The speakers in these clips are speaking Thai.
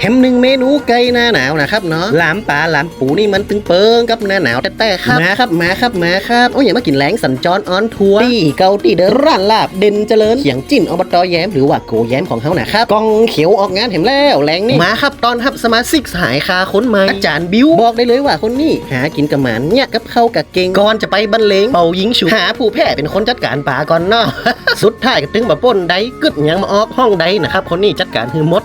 แฮมหนึ่งเมนูไก่หน้าหนาวนะครับเนาะหลามปลาหลามปูนี่มันตึงเปิงกับหน้าหนาวแต่แต่ครับมาครับมาครับมาครับโอ้ยอย่ามากินแหลงสัญจรออนทัวร์ที่เกาที่เดินร้านลาบเด่นเจริญเขียงจิ้นอบตแย้มหรือว่าโกแย้มของเขานะครับกองเขียวออกงานเห็นแล้วแหลงนี่มาครับตอนทับสมาชิกสหายคาค้นใหม่อาจารย์บิวบอกได้เลยว่าคนนี้หากินกับหมันเนี่ยกับเข้าวกับเก่งก่อนจะไปบรรเลงเป่ายิงฉุบหาผู้แพ้เป็นคนจัดการป่าก่อนเนาะสุดท้ายก็ถึงมาปล้นได้กึดหยังมาออกห้องใดนะครับคนนี้จัดการคือหมด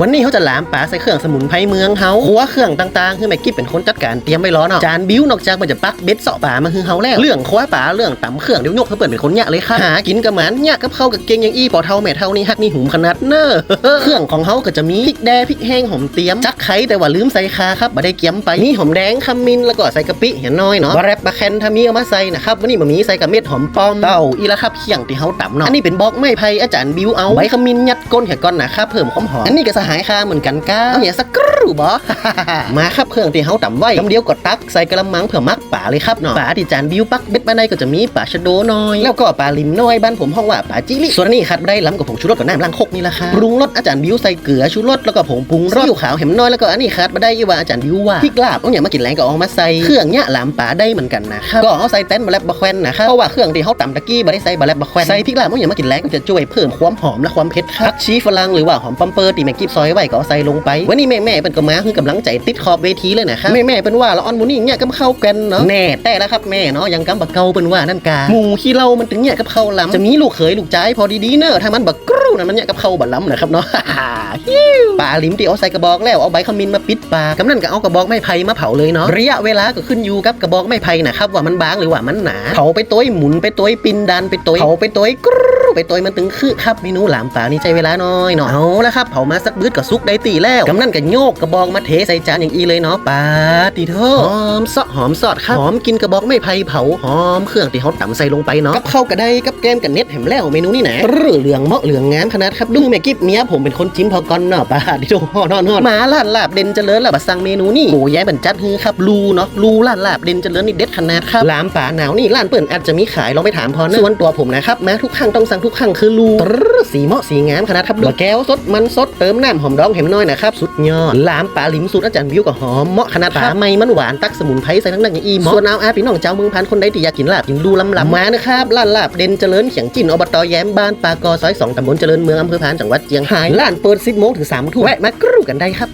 วันนี้เขาจะหลามป่าใส่เครื่องสมุนไพรเมืองเฮาครัวเครื่องต่างๆ คือแม่กิ๊บเป็นคนจัดการเตรียมไว้รอเนาะจานบิ้วนอกจากมันจะปักเบ็ดเสาะป่ามาคือเฮาแล้ว เรื่องครัวป่าเรื่องตำเครื่องเดี๋ยวยกเขาเปิดเป็นคนยะเลยค่ะหากินกับหมันยะกับเขากับเก่งย่างอี้ปอเท่าแม่เท่านี่ฮักนี่หุมขนาดเน้อเครื่องของเขาก็จะมีพริกแดงพริกแห้งหอมเตรียมจักไข่แต่ว่าลืมใส่คาครับบ่ได้เกียมไปนี่หอมแดงขมิ้นแล้วก็ใส่กะปิเห็นน้อยเนาะแรบบะแคนถ้ามีเอามาใส่นะครับวันนี้บะหมี่ใส่กับเม็ดหอมปอมเต้าอีละครับเคี่ยงที่เฮาตำเนาะอันนี้เป็นบล็อกไม้ไผ่อาจารย์บิวเอาใบขมิ้นยัดก้นแขกก้อนนะครับเพิ่มความหอมอันนี้ก็สหายคาเหมือนกันก้าเอาอย่าสักกรูบ่มาครับเครื่องที่เฮาตำไว้คำเดียวก็ตักใส่กระมังเพื่อมักป่าเลยครับเนาะป่าที่จานบิวปักเบ็ดมาในก็จะมีป่าชะโดน้อย แล้วก็ป่าลิมน้อยบ้านผมห้องว่าป่าจิลิส่วนนี้ขาดได้ล้ำกับผงชูรสกับน้ำล้างคกนี่ละค่ะปรุงรสอาจารย์บิวใส่เกลือชูรสแล้วก็ผงปรุงรสซีอิ๊วขาวเห็มน้อยแล้วก็อันนี้ขาดม่ได้ยี่ว่าอาจารย์บิวว่าพริกลาบเอาอย่างมากินแรงก็เอามาใส่เครื่องเนี้ยหลามป่าได้เหมือนกันนะครับก็เอาใส่เต้นบะแลบบะแควนนะครับเพราะว่าเครื่องที่เขาตำตะกี้บ่ได้ใส่บะแลบบะแควนใส่พริกลาบเอาอย่างมากินแรงก็จะช่วยเพิ่มความหอมและความเผ็ดครับผักชีฝรั่งหรือว่าหอมปัมเปอร์ตีแม่กิ๊บซอยไว้ก็เอาใส่ลงไป วันนี้แม่แม่ๆเป็นก็มาคือกำลังใจติดขอบเวทีเลยนะครับแม่แม่ๆเป็นว่าละออนหมูนี่เนี่ยก็เข้ากันเนาะแน่แต่แล้วครับแม่เนาะยังกำบักเกาเป็นว่านั่นกาหมูขี้เหล้ามันถึงเนี่ยกับเข้าลำจะมีลูกเขยลูกใจายพอดีๆเนอะถ้ามันบักกรูนะมันเนี่ยกับเข้าบัดล้ำนะครับเนาะฮิ้วปลาลิมที่เอาใส่กระบอกแล้วเอาใบขมิ้นมาปิดปากกำนั่นก็เอากระบอกไม้ไผ่มาเผาเลยเนาะระยะเวลาก็ขึ้นอยู่กับกระบอกไม้ไผ่นะครับว่ามันบางหรือว่ามันหนาเผาไปตัวหมุนไปตัวปินดันไปตัวเผาไปตัวกรู ไปตัวมันถึงคือครับเมนูหลามปลานี่ใจเวลาน้อยเนาะเอาละครับเผามาสักบืดก็สุกได้ตีแล้วกำนั่นก็โยกกระบอกมาเทใส่จานอย่างอีเลยเนาะปาติโทหอมเสะหอมสอดครับหอมกินกระบอกไม้ไผ่เผาหอมเครื่องที่เขาตำใส่ลงไปเนาะกับข้าวก็ไดกับแกมกับเน็ตแหมแล้วเมนูนี่นะเรือเหลืองเหมาะเหลืองงามขนาดครับดุ้งแม่กิ๊บเมียผมเป็นคนจิ้มพอก่อนเนาะปาดิโทฮอนอนฮอนมาล้านลาบเด่นเจริญล้วบัสั่งเมนูนี่โอ้ยายบรรจัดฮือครับลูเนาะลูล้านลาบเด่นเจริญนี่เด็ดขนาดครับลามป่าหนาวนี่ร้านเปิ่นอาจจะมีขายลองไปถามพอนะส่วนตัวผมนะครับมาทุกครั้งต้องสั่งทุกครั้งคือลูสีเหมาะสีงามขนาดครับดูแก้วสดมันสดเติมน้ำหอมดองเห็มน้อยนะครับสุดยอดลามป่าลิมสูตรอาจารย์วิวก็หอมเหมาะขนาดป่าไม่มันหวานตักสมุนไพรใส่ทั้งนั้นอย่างอีเหมาะส่วนเอาอาพี่น้องเจ้าเมืองพันคนใดที่อยากกินลาบกินลูลำลำมานะครับร้านลาบเด่นเจริญเขียงจินอบตแย้มบ้านปากอซอยสองตำบลเจริญเมืองอำเภอพานจังหวัดเชียงรายร้านเปิด10โมงถึง3ทุ่มแวะมากรูกันได้ครับ